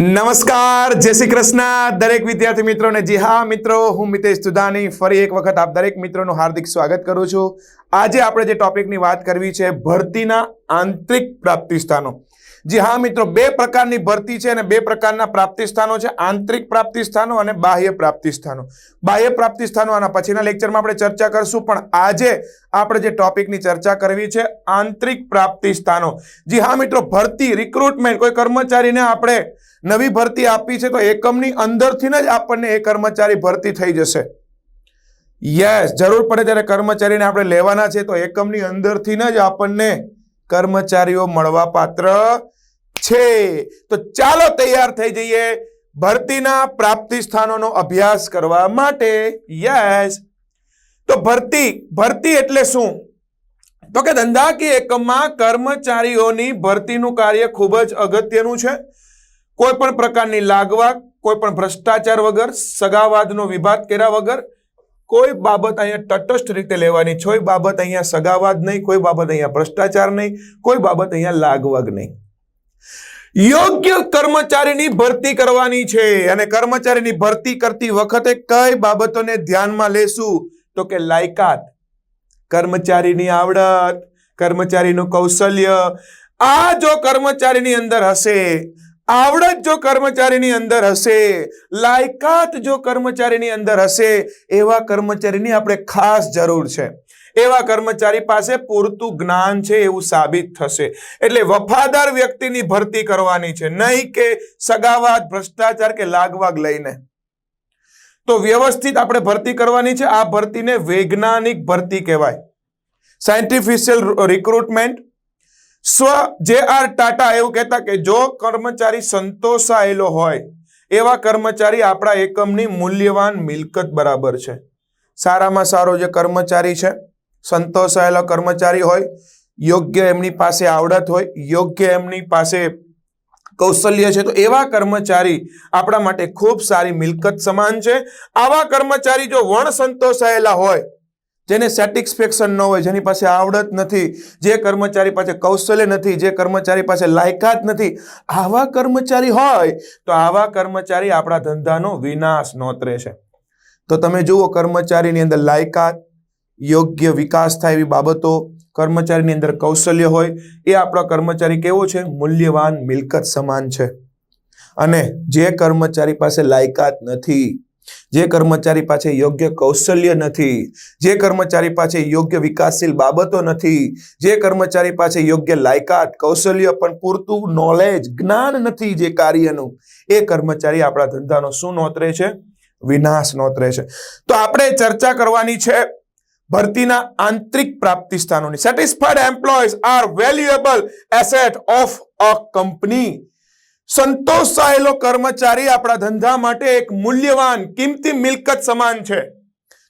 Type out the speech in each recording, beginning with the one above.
નમસ્કાર, જય શ્રી કૃષ્ણ. દરેક વિદ્યાર્થી મિત્રોને જી હા, મિત્રો, હું મિતેશ સુધાની ફરી એક વખત આપ દરેક મિત્રોનું હાર્દિક સ્વાગત કરું છું. આજે આપણે જે ટોપિકની વાત કરવી છે, ભરતીના આંતરિક પ્રાપ્તિ સ્થાનો જી હા, મિત્રો, બે પ્રકારની ભરતી છે અને બે પ્રકારના પ્રાપ્તિ સ્થાનો છે. આંતરિક પ્રાપ્તિ સ્થાનો અને બાહ્ય પ્રાપ્તિ સ્થાનો બાહ્ય પ્રાપ્તિ સ્થાનો આના પછીના લેક્ચરમાં આપણે ચર્ચા કરશું, પણ આજે આપણે જે ટોપિકની ચર્ચા કરવી છે, આંતરિક પ્રાપ્તિ સ્થાનો જી હા, મિત્રો, ભરતી, રિક્રુટમેન્ટ કોઈ કર્મચારીને આપણે નવી ભરતી આપી છે તો એકમની અંદરથી જ આપણને એ કર્મચારી ભરતી થઈ જશે. યસ જરૂર પડે ત્યારે કર્મચારીને આપણે લેવાના છે તો એકમની અંદરથી જ આપણને કર્મચારીઓ મળવા પાત્ર છે. તો ચાલો તૈયાર થઈ જઈએ ભરતીના પ્રાપ્તિ સ્થાનોનો અભ્યાસ કરવા માટે. યસ તો ભરતી ભરતી એટલે શું? તો કે ધંધાકીય એકમમાં કર્મચારીઓની ભરતીનું કાર્ય ખૂબ જ અગત્યનું છે. કોઈ પણ પ્રકારની લાગવા કોઈ પણ ભ્રષ્ટાચાર વગર, સગાવાદનો વિવાદ કર્યા વગર કોઈ બાબત અહીંયા તટસ્થ રીતે લેવાની કોઈ બાબત અહીંયા સગાવાદ નહીં, કોઈ બાબત અહીંયા ભ્રષ્ટાચાર નહીં, કોઈ બાબત અહીંયા લાગવગ નહીં. યોગ્ય કર્મચારીની ભરતી કરવાની છે અને કર્મચારીની ભરતી કરતી વખતે કઈ બાબતોને ધ્યાનમાં લેશું? તો કે લાયકાત, કર્મચારીની આવડત, કર્મચારીનું કૌશલ્ય. આ જો કર્મચારીની અંદર હશે આવડત જો કર્મચારીની અંદર હશે, લાયકાત જો કર્મચારીની અંદર હશે, એવા કર્મચારીની આપણે ખાસ જરૂર છે. એવા કર્મચારી પાસે પૂરતું જ્ઞાન છે એવું સાબિત થશે. એટલે વફાદાર વ્યક્તિની ભરતી કરવાની છે. નહીં કે સગાવાદ, ભ્રષ્ટાચાર કે લાગવાગ લઈને. તો વ્યવસ્થિત આપણે ભરતી કરવાની છે. આ ભરતીને વૈજ્ઞાનિક ભરતી કહેવાય. સાયન્ટિફિશિયલ રિક્રુટમેન્ટ સ્વ જે આર ટાટા એવું કહેતા કે જો કર્મચારી સંતોષાયેલો હોય, એવા કર્મચારી આપણા એકમની મૂલ્યવાન મિલકત બરાબર છે. સારામાં સારો જે કર્મચારી છે, સંતોષાયેલો કર્મચારી હોય, યોગ્ય એમની પાસે આવડત હોય, યોગ્ય એમની પાસે કૌશલ્ય છે, તો એવા કર્મચારી આપણા માટે ખૂબ સારી મિલકત સમાન છે. આવા કર્મચારી જો વણ સંતોષાયેલા હોય જેને સેટિસ્ફેક્શન ન હોય, જેની પાસે આવડત નથી, જે કર્મચારી પાસે કૌશલ્ય નથી, જે કર્મચારી પાસે લાયકાત નથી, આવા કર્મચારી હોય, તો આવા કર્મચારી આપણા ધંધાનો વિનાશ નોતરે છે. તો તમે જુઓ, કર્મચારીની અંદર લાયકાત, યોગ્ય વિકાસ થાય એવી બાબતો, કર્મચારીની અંદર કૌશલ્ય હોય, એ આપણો કર્મચારી કેવો છે? મૂલ્યવાન મિલકત સમાન છે. અને જે કર્મચારી પાસે લાયકાત નથી જે કર્મચારી પાસે યોગ્ય કૌશલ્ય નથી, જે કર્મચારી પાસે યોગ્ય વિકાસશીલ બાબતો નથી, જે કર્મચારી પાસે યોગ્ય લાયકાત, કૌશલ્ય પણ પૂરતું નોલેજ જ્ઞાન નથી જે કાર્યનું, એ કર્મચારી આપણા ધંધાનો શું નોતરે છે? વિનાશ નોતરે છે. તો આપણે ચર્ચા કરવાની છે ભરતીના આંતરિક પ્રાપ્તિ સ્થાનોની satisfied employees are valuable asset of a company સંતોષાયેલો કર્મચારી આપણા ધંધા માટે એક મૂલ્યવાન, કિંમતી મિલકત સમાન છે.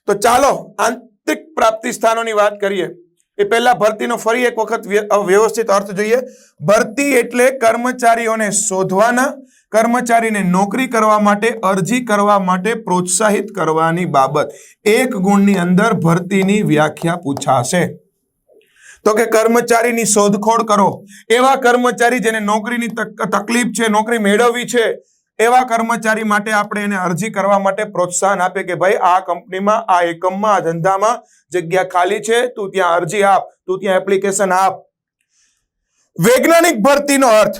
તો ચાલો આંતરિક પ્રાપ્તિ સ્થાનોની વાત કરીએ. એ પહેલા ભરતીનો ફરી એક વખત વ્ય- વ્યવસ્થિત અર્થ જોઈએ. ભરતી એટલે કર્મચારીઓને શોધવાના, કર્મચારીને નોકરી કરવા માટે, અરજી કરવા માટે પ્રોત્સાહિત કરવાની બાબત. એક ગુણની અંદર ભરતીની વ્યાખ્યા પૂછાશે. તો કે કર્મચારીની શોધખોળ કરો. એવા કર્મચારી જેને નોકરીની તક- તકલીફ છે, નોકરી મેળવવી છે, એવા કર્મચારી માટે આપણે એને અરજી કરવા માટે પ્રોત્સાહન આપે કે ભાઈ, આ કંપનીમાં, આ એકમમાં, આ ધંધામાં જગ્યા ખાલી છે, તું ત્યાં અરજી આપ, તું ત્યાં એપ્લિકેશન આપ. વૈજ્ઞાનિક ભરતીનો અર્થ,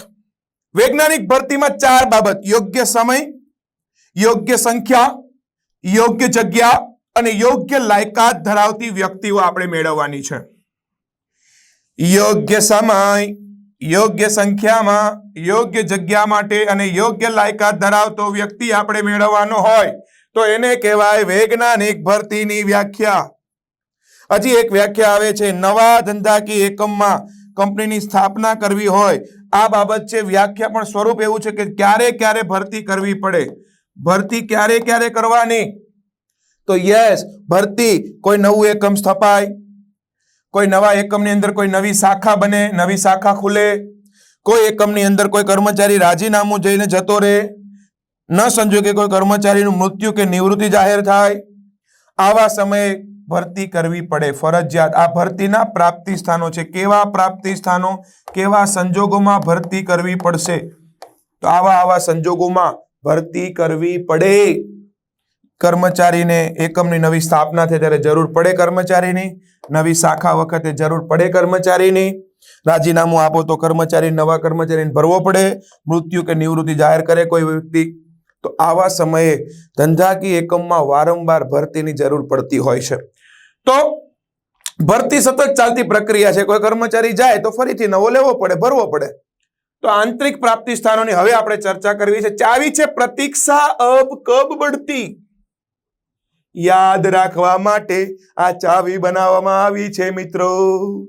વૈજ્ઞાનિક ભરતીમાં ચાર બાબત. યોગ્ય સમય, યોગ્ય સંખ્યા, યોગ્ય જગ્યા અને યોગ્ય લાયકાત ધરાવતી વ્યક્તિઓ આપણે મેળવવાની છે. યોગ્ય સમય, યોગ્ય સંખ્યામાં, યોગ્ય જગ્યા માટે અને યોગ્ય લાયકાત ધરાવતો વ્યક્તિ આપણે મેળવવાનો હોય, તો એને કહેવાય વૈજ્ઞાનિક ભરતીની વ્યાખ્યા. હજી એક વ્યાખ્યા આવે છે, નવા ધંધાકીય એકમમાં કંપનીની સ્થાપના કરવી હોય, આ બાબત છે, વ્યાખ્યા પણ સ્વરૂપ એવું છે કે ક્યારે ક્યારે ભરતી કરવી પડે. ભરતી ક્યારે ક્યારે કરવાની? તો યસ, ભરતી, કોઈ નવું એકમ સ્થપાય કોઈ નવા એકમની અંદર કોઈ નવી શાખા બને, નવી શાખા ખુલે, કોઈ એકમની અંદર કોઈ કર્મચારી રાજીનામું જઈને જતો રહે, ન સંજોગે કોઈ કર્મચારીનું મૃત્યુ કે નિવૃત્તિ જાહેર થાય, આવા સમયે ભરતી કરવી પડે. ફરજિયાત આ ભરતીના પ્રાપ્તિ સ્થાનો છે. કેવા પ્રાપ્તિ સ્થાનો, કેવા સંજોગોમાં ભરતી કરવી પડશે? તો આવા આવા સંજોગોમાં ભરતી કરવી પડે. કર્મચારીને એકમની નવી સ્થાપના થાય ત્યારે જરૂર પડે કર્મચારીની. નવી શાખા વખતે જરૂર પડે કર્મચારીની? રાજીનામું આપો તો કર્મચારી નવા કર્મચારીને ભરવો પડે. મૃત્યુ કે નિવૃત્તિ જાહેર કરે કોઈ વ્યક્તિ? તો આવા સમયે ધંધાકીય એકમમાં વારંવાર ભરતીની જરૂર પડતી હોય છે. તો ભરતી સતત ચાલતી પ્રક્રિયા છે. કોઈ કર્મચારી જાય તો ફરીથી નવો લેવો પડે, ભરવો પડે. તો આંતરિક પ્રાપ્તિ સ્થાનોની હવે આપણે ચર્ચા કરવી છે. ચાવી છે પ્રતીક્ષા અબ કબ બઢતી યાદ રાખવા માટે આ ચાવી બનાવવામાં આવી છે, મિત્રો.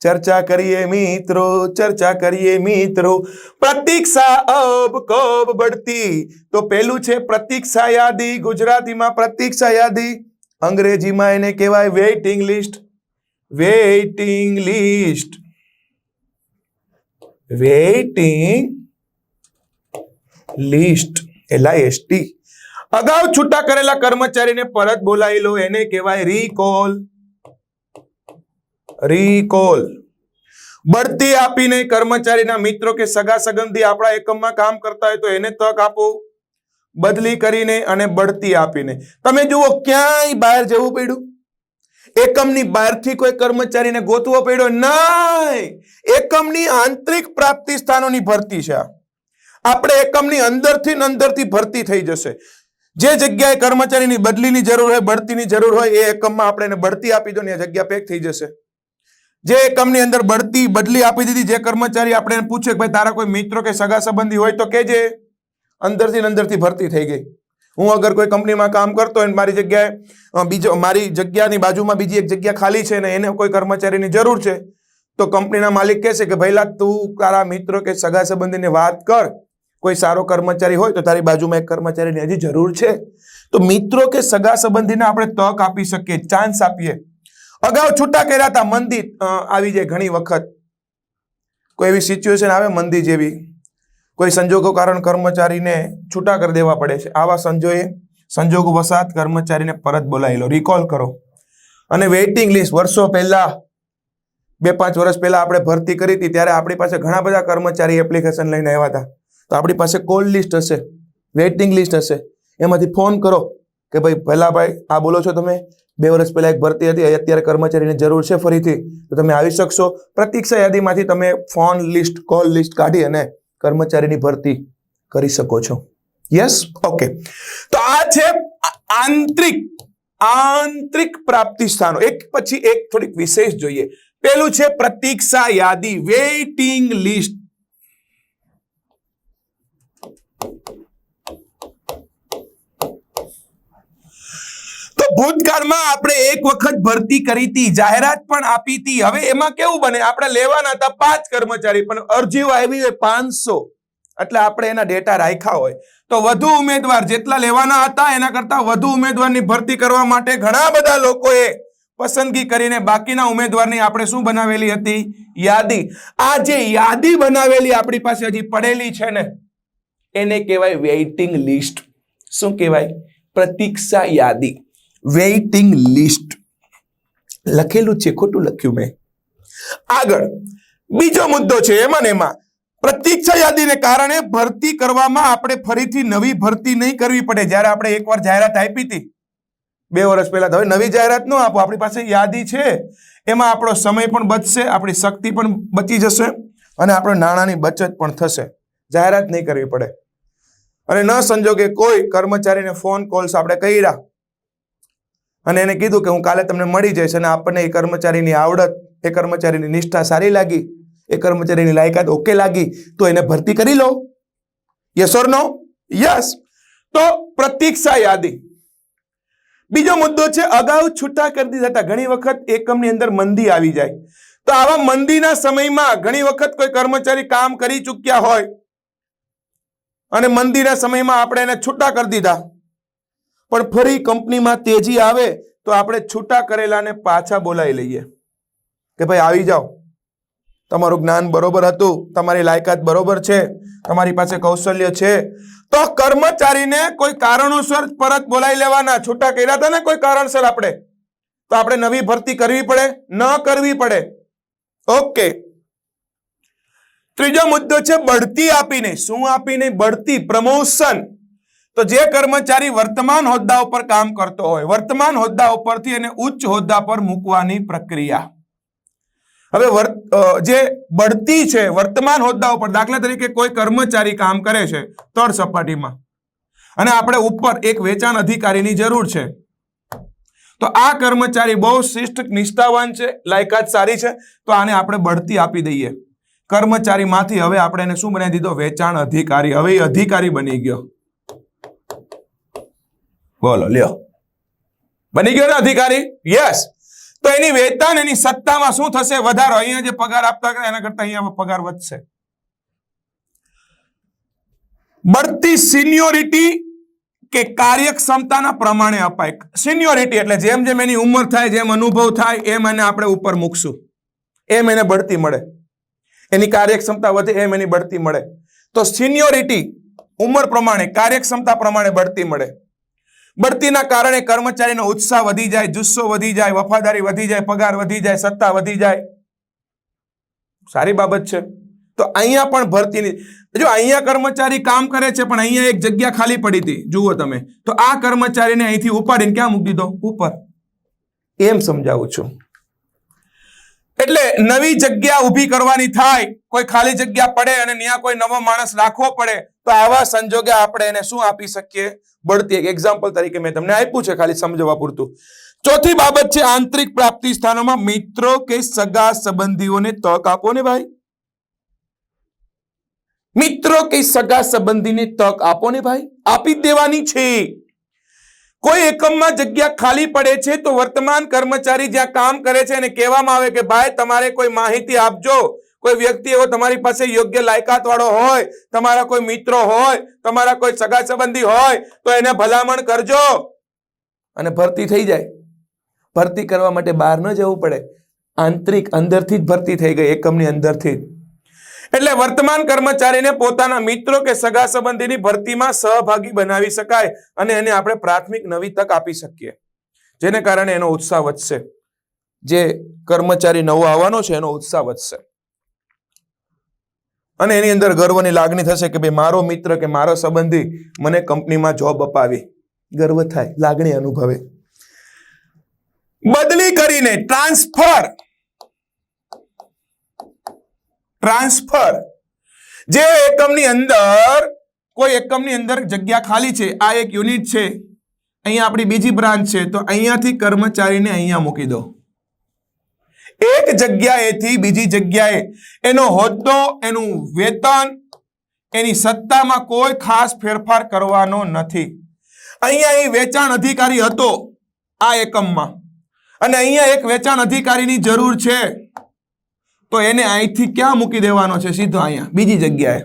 ચર્ચા કરીએ, મિત્રો. ચર્ચા કરીએ, મિત્રો. પ્રતીક્ષા અબ કબ બઢતી? તો પેલું છે પ્રતીક્ષા યાદી, ગુજરાતીમાં પ્રતીક્ષા યાદી. અંગ્રેજીમાં એને કહેવાય waiting list waiting list waiting list LIST અગાઉ છૂટા કરેલા કર્મચારીને પરત બોલાવી લો, એને કહેવાય રીકોલ રીકોલ બઢતી આપીને કર્મચારીના મિત્રો કે સગા સંબંધી આપણા એકમમાં કામ કરતા હોય તો એને તક આપો. બદલી કરીને અને બઢતી આપીને. તમે જુઓ, ક્યાંય બહાર જવું પડ્યું? એકમની બહારથી કોઈ કર્મચારીને ગોતવો પડ્યો નહીં. એકમની આંતરિક પ્રાપ્તિ સ્થાનોની ભરતી છે આપણે એકમની અંદરથી અંદરથી ભરતી થઈ જશે. જે જગ્યાએ કર્મચારીની બદલીની જરૂર હોય, બઢતીની જરૂર હોય, એ એકમમાં આપણે એને બઢતી આપી દો ને એ જગ્યા પેક થઈ જશે. જે એકમની અંદર બઢતી, બદલી આપી દીધી, જે કર્મચારી આપણે પૂછે કે ભાઈ, તારા કોઈ મિત્રો કે સગા સંબંધી હોય તો કેજે. અંદરથી અંદરથી ભરતી થઈ ગઈ. હું અગર કોઈ કંપનીમાં કામ કરતો હોય મારી જગ્યાએ બીજો, મારી જગ્યાની બાજુમાં બીજી એક જગ્યા ખાલી છે ને એને કોઈ કર્મચારીની જરૂર છે, તો કંપનીના માલિક કહેશે કે, ભાઈલા, તું તારા મિત્રો કે સગા સંબંધીને વાત કર. કોઈ સારો કર્મચારી હોય તો તારી બાજુમાં એક કર્મચારીની હજી જરૂર છે. તો મિત્રો કે સગા સંબંધીને આપણે તક આપી શકીએ ચાન્સ આપીએ. અગાઉ છૂટા કર્યા હતા, મંદી આવી જાય ઘણી વખત. કોઈ એવી સિચ્યુએશન આવે મંદી જેવી? કોઈ સંજોગો કારણ કર્મચારીને છૂટા કરી દેવા પડે છે. આવા સંજોએ સંજોગો વસાત કર્મચારીને પરત બોલાવી લો રિકોલ કરો. અને વેઇટિંગ લિસ્ટ વર્ષો પહેલા, બે પાંચ વર્ષ પહેલા આપણે ભરતી કરી હતી, ત્યારે આપણી પાસે ઘણા બધા કર્મચારી એપ્લિકેશન લઈને આવ્યા હતા. તો આપણી પાસે કોલ લિસ્ટ હશે વેઇટિંગ લિસ્ટ હશે. એમાંથી ફોન કરો કે ભાઈ, પહેલાં ભાઈ, આ બોલો છો તમે? બે વર્ષ પહેલાં એક ભરતી હતી અત્યારે કર્મચારીની જરૂર છે ફરીથી. તો તમે આવી શકશો. પ્રતીક્ષા યાદીમાંથી તમે ફોન લિસ્ટ, કોલ લિસ્ટ કાઢી અને કર્મચારીની ભરતી કરી શકો છો. યસ ઓકે તો આ છે આંતરિક આંતરિક પ્રાપ્તિ સ્થાનો. એક પછી એક થોડીક વિશેષ જોઈએ. પેલું છે પ્રતીક્ષા યાદી વેઇટિંગ લિસ્ટ તો ભૂતકાળમાં આપણે એક વખત ભરતી કરી હતી, જાહેરાત પણ આપી હતી. હવે એમાં કેવું બને? આપણે લેવાના હતા પાંચ કર્મચારી, પણ અરજીઓ આવી હોય પાંચસો. એટલે આપણે એના ડેટા રાખ્યા હોય. તો વધુ ઉમેદવાર જેટલા લેવાના હતા, એના કરતા વધુ ઉમેદવારની ભરતી કરવા માટે ઘણા બધા લોકોએ પસંદગી કરીને બાકીના ઉમેદવારની આપણે શું બનાવેલી હતી? યાદી. આ જે યાદી બનાવેલી આપણી પાસે હજી પડેલી છે ને, એને કહેવાય વેઇટિંગ લિસ્ટ શું કહેવાય? પ્રતીક્ષા યાદી. Waiting list. લખેલું છે, ખોટું લખ્યું મેં. આગળ, બીજો મુદ્દો છે, એમાં ને એમાં. પ્રતીક્ષા યાદીને કારણે ભરતી કરવામાં આપણે ફરીથી નવી ભરતી નહીં કરવી પડે. જ્યારે આપણે એકવાર જાહેરાત આપી હતી, બે વર્ષ પહેલા હવે નવી જાહેરાત ન આપો. આપણી પાસે યાદી છે. એમાં આપણો સમય પણ બચશે, આપણી શક્તિ પણ બચી જશે, અને આપણો નાણાંની બચત પણ થશે. જાહેરાત નહીં કરવી પડે. અને ન સંજોગે કોઈ કર્મચારીને ફોન કોલ્સ આપણે કર્યા. અને એને કીધું કે હું કાલે તમને મળી જઈશ અને આપણને એ કર્મચારીની આવડત, એ કર્મચારીની નિષ્ઠા સારી લાગી, એ કર્મચારીની લાયકાત ઓકે લાગી, તો એને ભરતી કરી લો. યસ ઓર નો યસ તો પ્રતીક્ષા યાદી. બીજો મુદ્દો છે, અગાઉ છૂટા કરી દીધા હતા. ઘણી વખત એકમની અંદર મંદી આવી જાય. તો આવા મંદીના સમયમાં ઘણી વખત કોઈ કર્મચારી કામ કરી ચૂક્યા હોય અને મંદીના સમયમાં આપણે એને છૂટા કરી દીધા. પણ ફરી કંપનીમાં તેજી આવે તો આપણે છૂટા કરેલાને પાછા બોલાવી લઈએ. કે ભાઈ આવી જાઓ. તમારું જ્ઞાન બરોબર હતું, તમારી લાયકાત બરોબર છે, તમારી પાસે કૌશલ્ય છે. તો કર્મચારીને કોઈ કારણોસર પરત બોલાવી લેવાના, છૂટા કર્યા હતા ને કોઈ કારણસર આપણે. તો આપણે નવી ભરતી કરવી પડે, ન કરવી પડે. ઓકે. ત્રીજો મુદ્દો છે, બઢતી આપીને. શું આપીને? બઢતી પ્રમોશન. તો જે કર્મચારી વર્તમાન હોદ્દા ઉપર કામ કરતો હોય, વર્તમાન હોદ્દા ઉપરથી એને ઉચ્ચ હોદ્દા પર મૂકવાની પ્રક્રિયા. હવે જે બઢતી છે, વર્તમાન હોદ્દા ઉપર દાખલા તરીકે કોઈ કર્મચારી કામ કરે છે, તળ સપાટીમાં, અને આપણે ઉપર એક વેચાણ અધિકારીની જરૂર છે, તો આ કર્મચારી બહુ શિષ્ટ, નિષ્ઠાવાન છે, લાયકાત સારી છે, તો આને આપણે બઢતી આપી દઈએ. કર્મચારીમાંથી હવે આપણે એને શું બનાવી દીધો? વેચાણ અધિકારી. હવે એ અધિકારી બની ગયો. બોલો, લ્યો. બની ગયો ને અધિકારી? યસ તો એની વેતન, એની સત્તામાં શું થશે? વધારો. અહીંયા જે પગાર આપતા એના કરતા અહીંયા પગાર વધશે. બઢતી સિનિયોરિટી કે કાર્યક્ષમતાના પ્રમાણે અપાય. સિનિયોરિટી એટલે જેમ જેમ એની ઉંમર થાય, જેમ અનુભવ થાય, એમ એને આપણે ઉપર મૂકશું. એમ એને બઢતી મળે. એની કાર્યક્ષમતા વધે, એમ એની બઢતી મળે. તો સિનિયોરિટી ઉંમર પ્રમાણે, કાર્યક્ષમતા પ્રમાણે બઢતી મળે. બઢતીના કારણે કર્મચારીનો ઉત્સાહ વધી જાય, જુસ્સો વધી જાય, વફાદારી વધી જાય, પગાર વધી જાય, સત્તા વધી જાય. સારી બાબત છે. તો અહીંયા પણ ભરતીની, જો અહીંયા કર્મચારી કામ કરે છે, પણ અહીંયા એક જગ્યા ખાલી પડી હતી, જુઓ તમે. તો આ કર્મચારીને અહીંથી ઉપાડીને ક્યાં મૂકી દીધો ઉપર. એમ સમજાવું છું. એટલે નવી જગ્યા ઊભી કરવાની થાય, કોઈ ખાલી જગ્યા પડે અને ત્યાં કોઈ નવો માણસ રાખવો પડે, તો આવા સંજોગે આપણે એને શું આપી શકીએ? બળતી એક એક્ઝામ્પલ તરીકે મેં તમને આપ્યું છે ખાલી સમજવા પૂરતું. ચોથી બાબત છે આંતરિક પ્રાપ્તિ સ્થાનોમાં મિત્રો કે સગા સંબંધીઓને તક આપો ને ભાઈ. મિત્રો કે સગા સંબંધીને તક આપો ને ભાઈ. આપી દેવાની છે. કોઈ એકમમાં જગ્યા ખાલી પડે છે તો વર્તમાન કર્મચારી જ્યાં કામ કરે છે એને કહેવામાં આવે કે ભાઈ તમારે કોઈ માહિતી આપજો. કોઈ વ્યક્તિ એવો તમારી પાસે યોગ્ય લાયકાત વાળો હોય, તમારા કોઈ મિત્રો હોય, તમારા કોઈ સગા સંબંધી હોય, તો એને ભલામણ કરજો. અને ભરતી થઈ જાય. ભરતી કરવા માટે બહાર ન જવું પડે. આંતરિક અંદરથી જ ભરતી થઈ ગઈ, એકમની અંદરથી જ. એટલે વર્તમાન કર્મચારીને પોતાના મિત્રો કે સગા સંબંધીની ભરતીમાં સહભાગી બનાવી શકાય અને એને આપણે પ્રાથમિક નવી તક આપી શકીએ. જેને કારણે એનો ઉત્સાહ વધશે. જે કર્મચારી નવો આવવાનો છે એનો ઉત્સાહ વધશે. અને એની અંદર ગર્વની લાગણી થશે કે ભાઈ મારો મિત્ર કે મારો સંબંધી મને કંપનીમાં જોબ અપાવી. ગર્વ થાય, લાગણી અનુભવે. બદલી કરીને ટ્રાન્સફર ટ્રાન્સફર જે એકમની અંદર, કોઈ એકમની અંદર જગ્યા ખાલી છે, આ એક યુનિટ છે. અહીંયા આપણી બીજી બ્રાન્ચ છે, તો અહીંયાથી કર્મચારીને અહીંયા મૂકી દો. એક જગ્યાએથી બીજી જગ્યાએ. એનો હોદ્દો, એનું વેતન, એની સત્તામાં કોઈ ખાસ ફેરફાર કરવાનો નથી. અહીંયા એ વેચાણ અધિકારી હતો, આ એકમમાં. અને અહીંયા એક વેચાણ અધિકારીની જરૂર છે. તો એને અહીંથી ક્યાં મૂકી દેવાનો છે? સીધો અહીંયા, બીજી જગ્યાએ.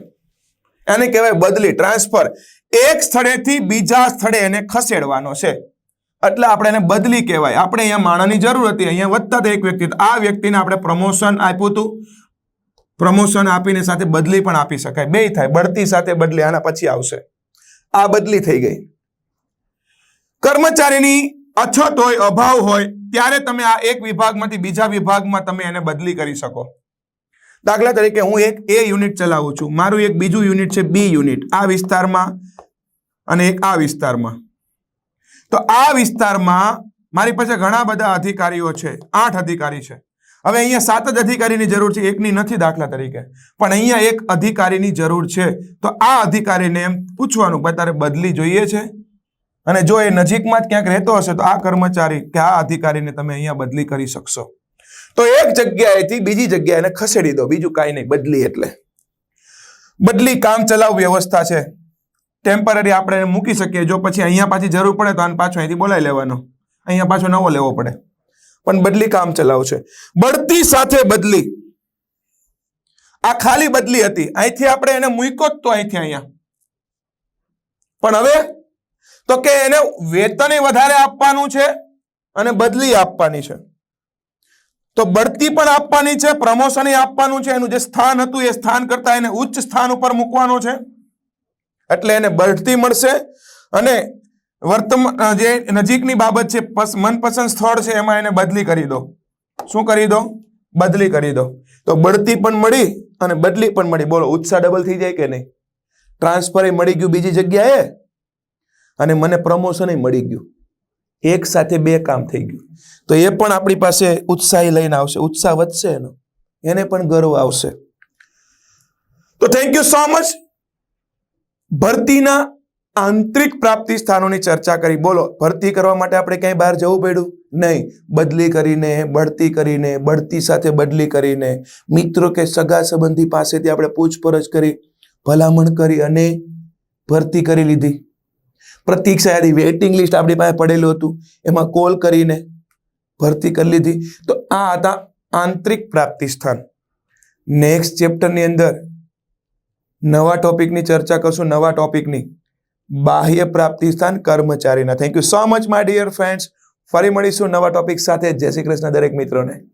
એને કહેવાય બદલી, ટ્રાન્સફર. એક સ્થળેથી બીજા સ્થળે એને ખસેડવાનો છે. એટલે આપણે એને બદલી કહેવાય. આપણે અહીંયા માણાની જરૂર હતી, અહીંયા વધતા એક વ્યક્તિ. આ વ્યક્તિને આપણે પ્રમોશન આપ્યું હતું. પ્રમોશન આપીને સાથે બદલી પણ આપી શકાય. બે થાય, બઢતી સાથે બદલી, આના પછી આવશે. આ બદલી થઈ ગઈ. કર્મચારીની અછત હોય, અભાવ હોય, ત્યારે તમે આ એક વિભાગમાંથી બીજા વિભાગમાં તમે એને બદલી કરી શકો. દાખલા તરીકે હું એક એ યુનિટ ચલાવું છું. મારું એક બીજું યુનિટ છે બી યુનિટ આ વિસ્તારમાં અને એક આ વિસ્તારમાં. તો આ વિસ્તારમાં મારી પાસે ઘણા બધા અધિકારીઓ છે. આઠ અધિકારી છે. હવે અહીંયા સાત જ અધિકારીની જરૂર છે. એકની નથી દાખલા તરીકે. પણ અહીંયા એક અધિકારીની જરૂર છે. તો આ અધિકારીને એમ પૂછવાનું તારે બદલી જોઈએ છે? અને જો એ નજીકમાં જ ક્યાંક રહેતો હશે, તો આ કર્મચારી કે આ અધિકારીને તમે અહીંયા બદલી કરી શકશો. તો એક જગ્યાએથી બીજી જગ્યાએ ખસેડી દો, બીજું કાંઈ નહીં, બદલી એટલે. બદલી કામ ચલાવ વ્યવસ્થા છે. ટેમ્પરરી આપણે મૂકી શકીએ, જો પછી અહીંયા પાછી જરૂર પડે તો આને પાછો અહીંથી બોલાવી લેવાનો. અહીંયા પાછો નવો લેવો પડે. પણ બદલી કામ ચલાવ છે. બઢતી સાથે બદલી. આ ખાલી બદલી હતી. અહીંથી આપણે એને મૂક્યો જ તો અહીંથી અહીંયા. પણ હવે તો કે એને વેતન વધારે આપવાનું છે અને બદલી આપવાની છે. તો બઢતી પણ આપવાની છે પ્રમોશન આપવાનું છે, એનું જે સ્થાન હતું એ સ્થાન કરતા એને ઉચ્ચ સ્થાન ઉપર મૂકવાનો છે. એટલે એને બઢતી મળશે અને વર્તમાન જે નજીકની બાબત છે, પસ- મનપસંદ સ્થળ છે, એમાં એને બદલી કરી દો. શું કરી દો? બદલી કરી દો. તો બઢતી પણ મળી અને બદલી પણ મળી. બોલો, ઉત્સાહ ડબલ થઈ જાય કે નહીં? ટ્રાન્સફર મળી ગયું બીજી જગ્યાએ? અને મને પ્રમોશન મળી ગયું. એક સાથે બે કામ થઈ ગયું. તો એ પણ આપણી પાસે ઉત્સાહી લઈને આવશે. ઉત્સાહ વધશે એનો. એને પણ ગર્વ આવશે. તો થેન્ક યુ સો મચ ભરતીના આંતરિક પ્રાપ્તિ સ્થાનોની ચર્ચા કરી. બોલો, ભરતી કરવા માટે આપણે ક્યાંય બહાર જવું પડ્યું? નહીં. બદલી કરીને, બઢતી કરીને, બઢતી સાથે બદલી કરીને. મિત્રો કે સગા સંબંધી પાસેથી આપણે પૂછપરછ કરી, ભલામણ કરી અને ભરતી કરી લીધી. પ્રતીક્ષા યાદી વેઇટિંગ લિસ્ટ આપણી પાસે પડેલું હતું. એમાં કોલ કરીને ભરતી કરી લીધી. તો આ હતા આંતરિક પ્રાપ્તિ સ્થાન. નેક્સ્ટ ચેપ્ટરની અંદર નવા ટોપિકની ચર્ચા કરશું. નવા ટોપિકની બાહ્ય પ્રાપ્તિ સ્થાન કર્મચારીના. Thank you so much my dear friends ફરી મળીશું નવા ટોપિક સાથે. જય શ્રી કૃષ્ણ, દરેક મિત્રોને.